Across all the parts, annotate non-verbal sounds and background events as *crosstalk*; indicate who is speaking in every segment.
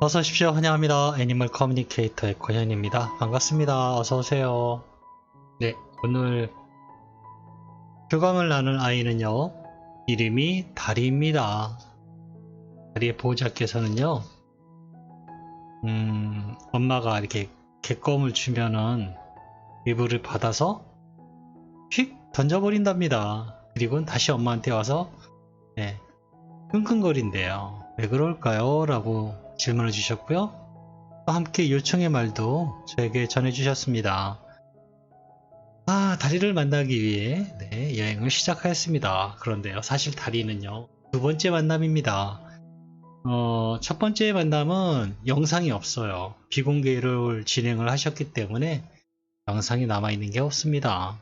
Speaker 1: 어서 오십시오. 환영합니다. 애니멀 커뮤니케이터의 권현입니다. 반갑습니다. 어서 오세요. 네, 오늘 휴강을 나눈 아이는요. 이름이 다리입니다. 다리의 보호자께서는요. 음, 엄마가 이렇게 개껌을 주면은 이불을 받아서 휙 던져버린답니다. 그리고 다시 엄마한테 와서 네, 끙끙거린대요. 왜 그럴까요? 라고 질문을 주셨고요. 또 함께 요청의 말도 저에게 전해주셨습니다. 아, 다리를 만나기 위해 네, 여행을 시작하였습니다. 그런데요, 사실 다리는요, 두 번째 만남입니다. 어, 첫 번째 만남은 영상이 없어요. 비공개를 진행을 하셨기 때문에 영상이 남아있는 게 없습니다.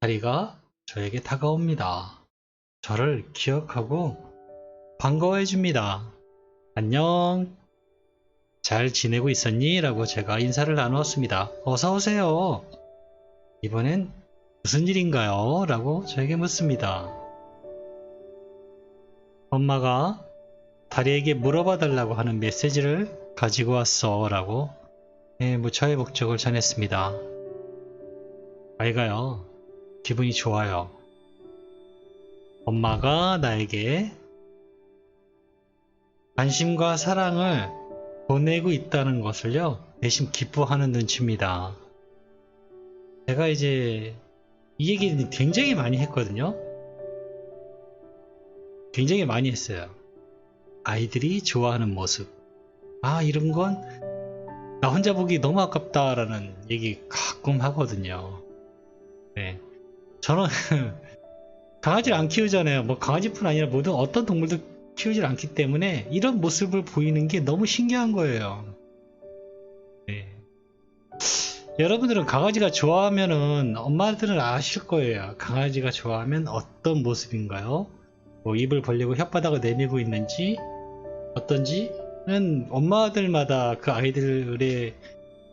Speaker 1: 다리가 저에게 다가옵니다. 저를 기억하고 반가워해 줍니다. 안녕. 잘 지내고 있었니? 라고 제가 인사를 나누었습니다. 어서오세요. 이번엔 무슨 일인가요? 라고 저에게 묻습니다. 엄마가 다리에게 물어봐 달라고 하는 메시지를 가지고 왔어. 라고 네, 무차의 목적을 전했습니다. 아이가요, 기분이 좋아요. 엄마가 나에게 관심과 사랑을 보내고 있다는 것을요, 내심 기뻐하는 눈치입니다. 제가 이제 이 얘기는 굉장히 많이 했거든요. 굉장히 많이 했어요. 아이들이 좋아하는 모습. 아, 이런 건 나 혼자 보기 너무 아깝다라는 얘기 가끔 하거든요. 네. 저는 *laughs* 강아지를 안 키우잖아요. 뭐 강아지뿐 아니라 모든 어떤 동물도 키우질 않기 때문에 이런 모습을 보이는 게 너무 신기한 거예요. 네. 여러분들은 강아지가 좋아하면은 엄마들은 아실 거예요. 강아지가 좋아하면 어떤 모습인가요? 뭐 입을 벌리고 혓바닥을 내밀고 있는지 어떤지는 엄마들마다 그 아이들의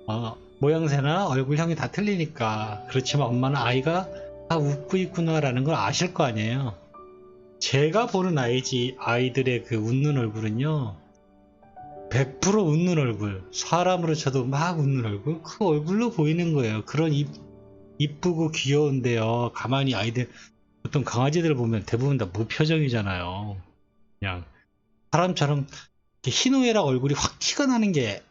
Speaker 1: 어, 모양새나 얼굴형이 다 틀리니까 그렇지만 엄마는 아이가 다 웃고 있구나라는 걸 아실 거 아니에요. 제가 보는 아이지 아이들의 그 웃는 얼굴은요 100% 웃는 얼굴 사람으로 쳐도 막 웃는 얼굴 그 얼굴로 보이는 거예요. 그런 이, 이쁘고 귀여운데요. 가만히 아이들 보통 강아지들 보면 대부분 다 무표정이잖아요. 그냥 사람처럼 희노애락 얼굴이 확 티가 나는 게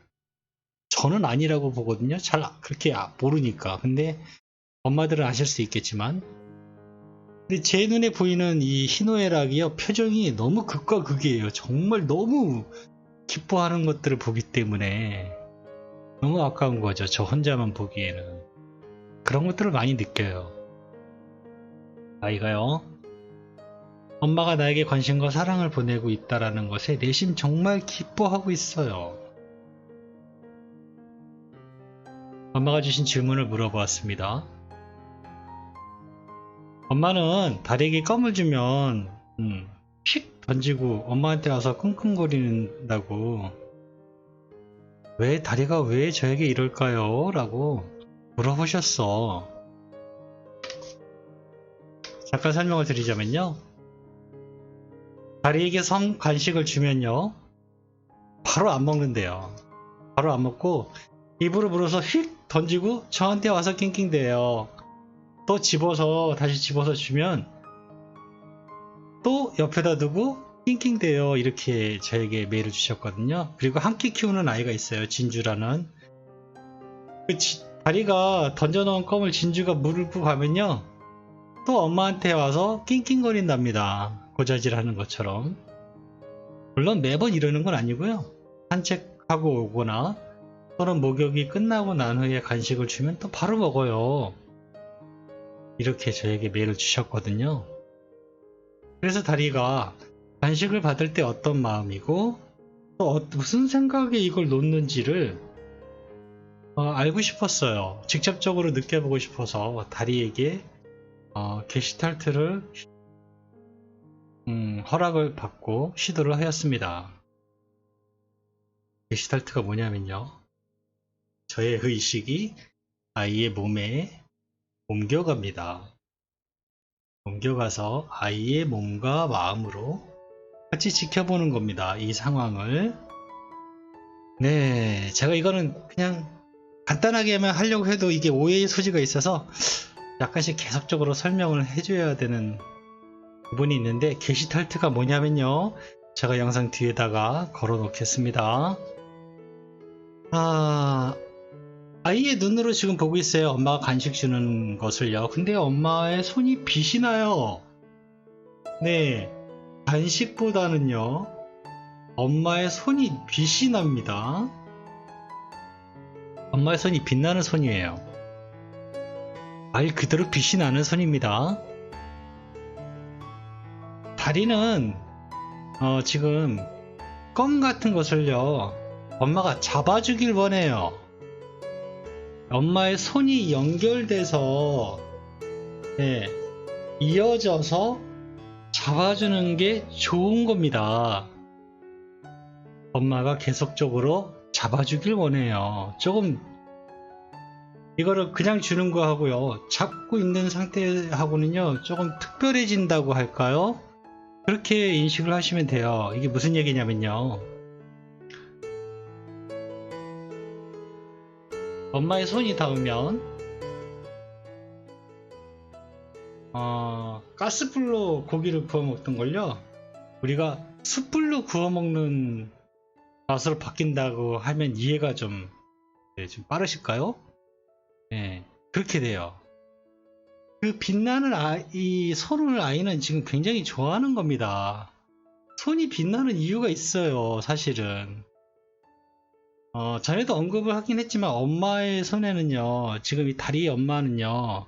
Speaker 1: 저는 아니라고 보거든요. 잘 그렇게 아- 모르니까. 근데 엄마들은 아실 수 있겠지만 근데 제 눈에 보이는 이 희노애락이요 표정이 너무 극과 극이에요. 정말 너무 기뻐하는 것들을 보기 때문에 너무 아까운 거죠 저 혼자만 보기에는. 그런 것들을 많이 느껴요. 아이가요 엄마가 나에게 관심과 사랑을 보내고 있다라는 것에 내심 정말 기뻐하고 있어요. 엄마가 주신 질문을 물어보았습니다 엄마는 다리에게 껌을 주면 음, 휙 던지고 엄마한테 와서 끙끙거린다고 왜 다리가 왜 저에게 이럴까요? 라고 물어보셨어. 잠깐 설명을 드리자면요. 다리에게 성 간식을 주면요. 바로 안 먹는데요. 바로 안 먹고 입으로 불어서 휙 던지고 저한테 와서 낑낑대요 또 집어서 다시 집어서 주면 또 옆에다 두고 낑낑대요. 이렇게 저에게 메일을 주셨거든요. 그리고 함께 키우는 아이가 있어요. 진주라는. 그 지- 다리가 던져놓은 껌을 진주가 물을 가면요. 또 엄마한테 와서 낑낑거린답니다. 고자질 하는 것처럼. 물론 매번 이러는 건 아니고요. 산책하고 오거나 또는 목욕이 끝나고 난 후에 간식을 주면 또 바로 먹어요 이렇게 저에게 메일을 주셨거든요. 그래서 다리가 간식을 받을 때 어떤 마음이고 또 어- 무슨 생각에 이걸 놓는지를 어, 알고 싶었어요. 직접적으로 느껴보고 싶어서 다리에게 어, 게시탈트를 음, 허락을 받고 시도를 하였습니다. 게시탈트가 뭐냐면요. 저의 의식이 아이의 몸에 옮겨갑니다. 옮겨가서 아이의 몸과 마음으로 같이 지켜보는 겁니다. 이 상황을 네, 제가 이거는 그냥 간단하게만 하려고 해도 이게 오해의 소지가 있어서 약간씩 계속적으로 설명을 해줘야 되는 부분이 있는데 게시탈트가 뭐냐면요. 제가 영상 뒤에다가 걸어 놓겠습니다. 아, 아이의 눈으로 지금 보고 있어요. 엄마가 간식 주는 것을요. 근데 엄마의 손이 빛이 나요. 네, 간식보다는요. 엄마의 손이 빛이 납니다. 엄마의 손이 빛나는 손이에요. 말 그대로 빛이 나는 손입니다. 다리는 어, 지금 껌 같은 것을요 엄마가 잡아주길 원해요. 엄마의 손이 연결돼서 네, 이어져서 잡아주는 게 좋은 겁니다. 엄마가 계속적으로 잡아주길 원해요. 조금 이거를 그냥 주는 거 하고요. 잡고 있는 상태하고는요. 조금 특별해진다고 할까요? 그렇게 인식을 하시면 돼요. 이게 무슨 얘기냐면요. 엄마의 손이 닿으면 어, 가스불로 고기를 구워 먹던 걸요. 우리가 숯불로 구워 먹는 맛으로 바뀐다고 하면 이해가 좀, 네, 좀 빠르실까요? 네, 그렇게 돼요. 그 빛나는 아이, 이 손을 아이는 지금 굉장히 좋아하는 겁니다. 손이 빛나는 이유가 있어요, 사실은. 어, 전에도 언급을 하긴 했지만 엄마의 손에는요, 지금 이 다리 엄마는요,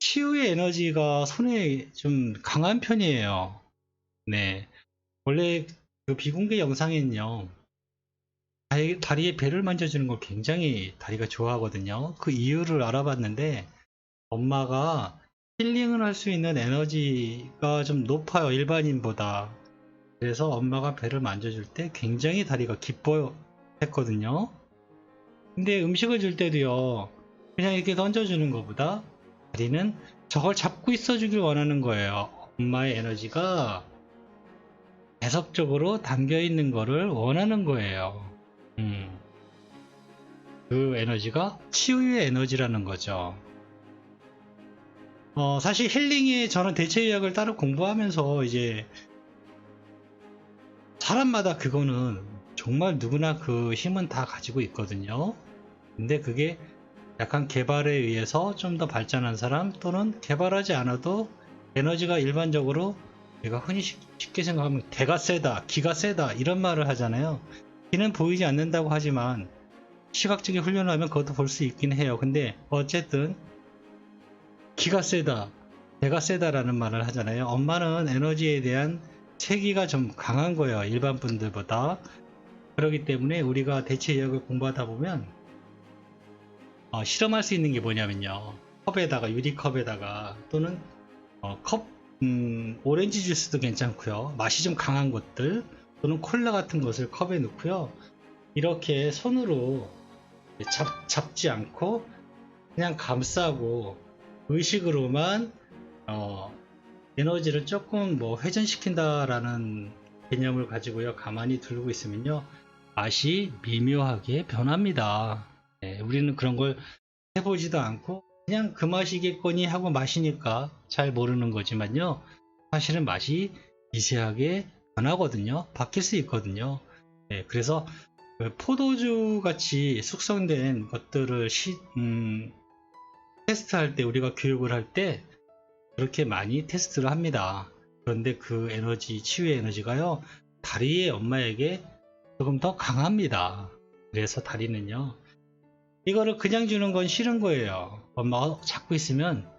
Speaker 1: 치유의 에너지가 손에 좀 강한 편이에요. 네. 원래 그 비공개 영상에는요, 다리, 다리에 배를 만져주는 걸 굉장히 다리가 좋아하거든요. 그 이유를 알아봤는데, 엄마가 힐링을 할 수 있는 에너지가 좀 높아요, 일반인보다. 그래서 엄마가 배를 만져줄 때 굉장히 다리가 기뻐 했거든요. 근데 음식을 줄 때도요, 그냥 이렇게 던져주는 것보다 다리는 저걸 잡고 있어 주길 원하는 거예요. 엄마의 에너지가 계속적으로 담겨 있는 거를 원하는 거예요. 음. 그 에너지가 치유의 에너지라는 거죠. 어, 사실 힐링에 저는 대체의학을 따로 공부하면서 이제 사람마다 그거는 정말 누구나 그 힘은 다 가지고 있거든요. 근데 그게 약간 개발에 의해서 좀 더 발전한 사람 또는 개발하지 않아도 에너지가 일반적으로 우리가 흔히 쉽- 쉽게 생각하면 대가 세다, 기가 세다 이런 말을 하잖아요. 기는 보이지 않는다고 하지만 시각적인 훈련을 하면 그것도 볼 수 있긴 해요. 근데 어쨌든 기가 세다, 대가 세다라는 말을 하잖아요. 엄마는 에너지에 대한 체기가 좀 강한 거예요. 일반 분들보다. 그렇기 때문에 우리가 대체 의학을 공부하다 보면 어, 실험할 수 있는 게 뭐냐면요. 컵에다가 유리컵에다가 또는 어, 컵 음, 오렌지 주스도 괜찮고요. 맛이 좀 강한 것들 또는 콜라 같은 것을 컵에 넣고요. 이렇게 손으로 잡, 잡지 않고 그냥 감싸고 의식으로만 어, 에너지를 조금 뭐 회전시킨다라는 개념을 가지고요. 가만히 들고 있으면요. 맛이 미묘하게 변합니다. 네, 우리는 그런 걸 해보지도 않고 그냥 그 맛이겠거니 하고 마시니까 잘 모르는 거지만요. 사실은 맛이 미세하게 변하거든요. 바뀔 수 있거든요. 네, 그래서 그 포도주 같이 숙성된 것들을 시, 음, 테스트할 때 우리가 교육을 할 때 그렇게 많이 테스트를 합니다. 그런데 그 에너지, 치유의 에너지가요, 다리의 엄마에게 조금 더 강합니다. 그래서 다리는요, 이거를 그냥 주는 건 싫은 거예요. 엄마가 잡고 있으면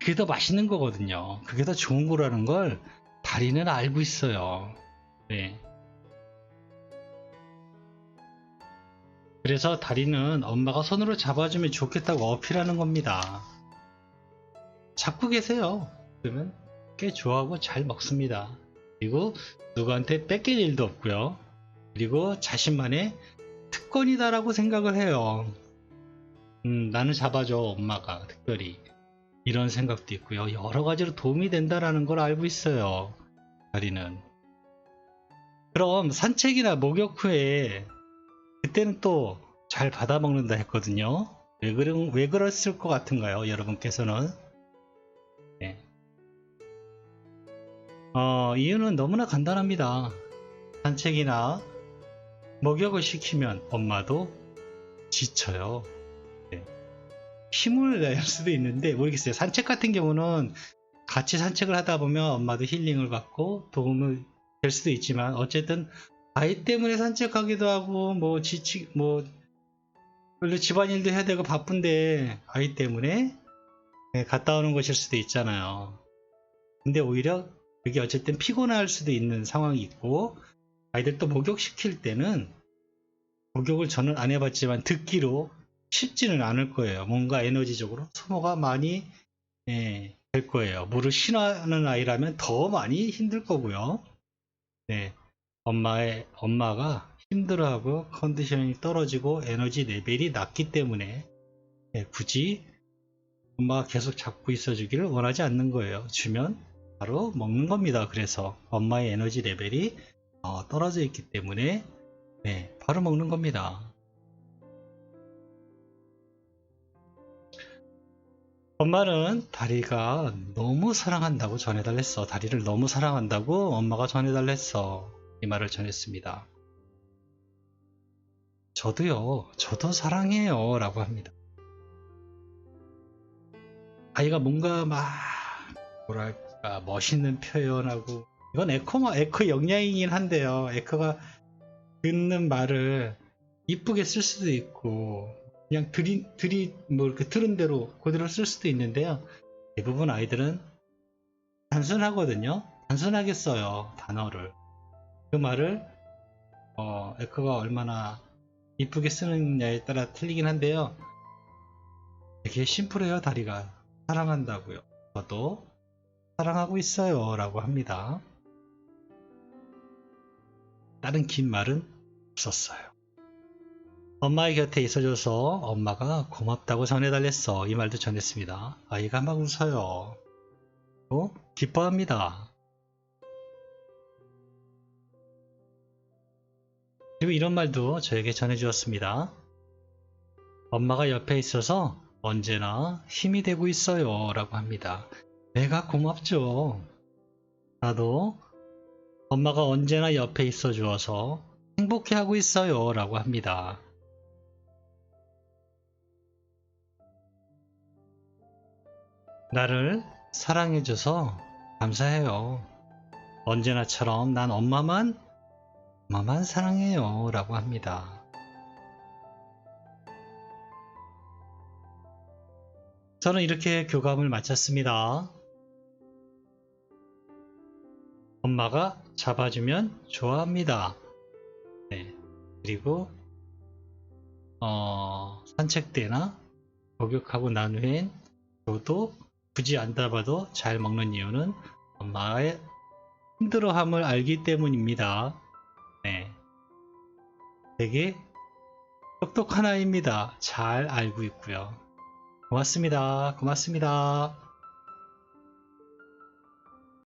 Speaker 1: 그게 더 맛있는 거거든요. 그게 더 좋은 거라는 걸 다리는 알고 있어요. 네. 그래서 다리는 엄마가 손으로 잡아주면 좋겠다고 어필하는 겁니다. 잡고 계세요. 그러면 꽤 좋아하고 잘 먹습니다. 그리고 누구한테 뺏길 일도 없고요. 그리고 자신만의 특권이다라고 생각을 해요. 음, 나는 잡아줘, 엄마가 특별히. 이런 생각도 있고요. 여러 가지로 도움이 된다라는 걸 알고 있어요. 다리는. 그럼 산책이나 목욕 후에 그때는 또 잘 받아 먹는다 했거든요. 왜 그런 왜 그랬을 것 같은가요, 여러분께서는? 네. 어, 이유는 너무나 간단합니다. 산책이나 목욕을 시키면 엄마도 지쳐요. 네. 힘을 낼 수도 있는데 모르겠어요. 산책 같은 경우는 같이 산책을 하다 보면 엄마도 힐링을 받고 도움을 될 수도 있지만 어쨌든 아이 때문에 산책하기도 하고 뭐 지치 뭐 원래 집안일도 해야 되고 바쁜데 아이 때문에 네, 갔다 오는 것일 수도 있잖아요. 근데 오히려 그게 어쨌든 피곤할 수도 있는 상황이 있고 아이들 또 목욕시킬 때는 목욕을 저는 안 해봤지만 듣기로 쉽지는 않을 거예요. 뭔가 에너지적으로 소모가 많이 예, 될 거예요. 물을 싫어하는 아이라면 더 많이 힘들 거고요. 네, 엄마의 엄마가 힘들어하고 컨디션이 떨어지고 에너지 레벨이 낮기 때문에 예, 굳이 엄마가 계속 잡고 있어주기를 원하지 않는 거예요. 주면 바로 먹는 겁니다. 그래서 엄마의 에너지 레벨이 어, 떨어져 있기 때문에 네, 바로 먹는 겁니다. 엄마는 다리가 너무 사랑한다고 전해달랬어. 다리를 너무 사랑한다고 엄마가 전해달랬어. 이 말을 전했습니다. 저도요, 저도 사랑해요. 라고 합니다. 아이가 뭔가 막, 뭐랄까, 멋있는 표현하고, 이건 에코마, 에코 역량이긴 한데요. 에코가 듣는 말을 이쁘게 쓸 수도 있고, 그냥 들이, 들이, 뭐 이렇게 들은 대로 그대로 쓸 수도 있는데요. 대부분 아이들은 단순하거든요. 단순하게 써요. 단어를. 그 말을, 어, 에코가 얼마나 이쁘게 쓰느냐에 따라 틀리긴 한데요. 되게 심플해요, 다리가. 사랑한다고요. 저도 사랑하고 있어요. 라고 합니다. 다른 긴 말은 없었어요. 엄마의 곁에 있어줘서 엄마가 고맙다고 전해달랬어. 이 말도 전했습니다. 아이가 막 웃어요. 또 기뻐합니다. 그리고 이런 말도 저에게 전해주었습니다. 엄마가 옆에 있어서 언제나 힘이 되고 있어요. 라고 합니다. 내가 고맙죠. 나도 엄마가 언제나 옆에 있어 주어서 행복해 하고 있어요. 라고 합니다. 나를 사랑해줘서 감사해요. 언제나처럼 난 엄마만, 엄마만 사랑해요. 라고 합니다. 저는 이렇게 교감을 마쳤습니다. 엄마가 잡아주면 좋아합니다. 네. 그리고, 어, 산책 때나 목욕하고 난 후엔 저도 굳이 안 잡아도 잘 먹는 이유는 엄마의 힘들어함을 알기 때문입니다. 네. 되게 똑똑한 아이입니다. 잘 알고 있고요. 고맙습니다. 고맙습니다.